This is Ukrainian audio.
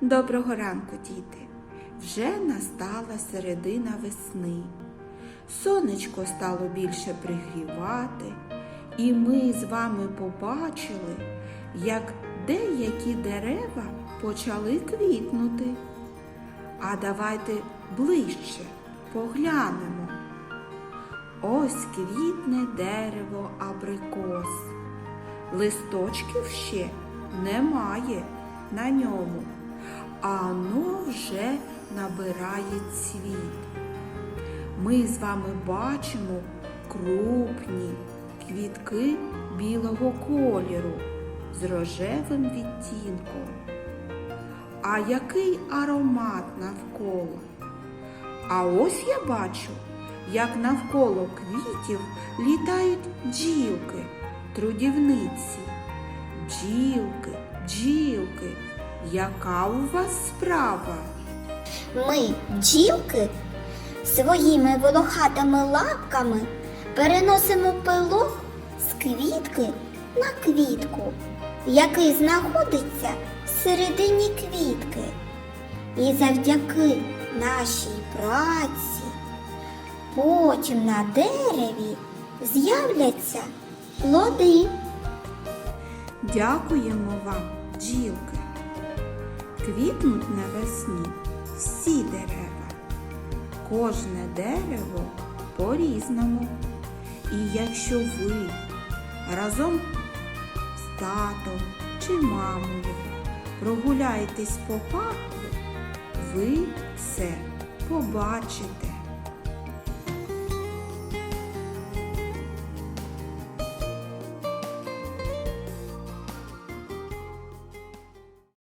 Доброго ранку, діти! Вже настала середина весни. Сонечко стало більше пригрівати, і ми з вами побачили, як деякі дерева почали квітнути. А давайте ближче поглянемо. Ось квітне дерево абрикос. Листочків ще немає на ньому, а воно вже набирає цвіт. Ми з вами бачимо крупні квітки білого кольору з рожевим відтінком. А який аромат навколо? А ось я бачу, як навколо квітів літають бджілки, трудівниці. Бджілки, бджілки, яка у вас справа? Ми, бджілки, своїми волохатими лапками переносимо пилок з квітки на квітку, який знаходиться всередині квітки. І завдяки нашій праці потім на дереві з'являться плоди. Дякуємо вам, бджілки. Квітнуть навесні всі дерева. Кожне дерево по-різному. І якщо ви разом з татом чи мамою прогуляєтесь по парку, ви це побачите.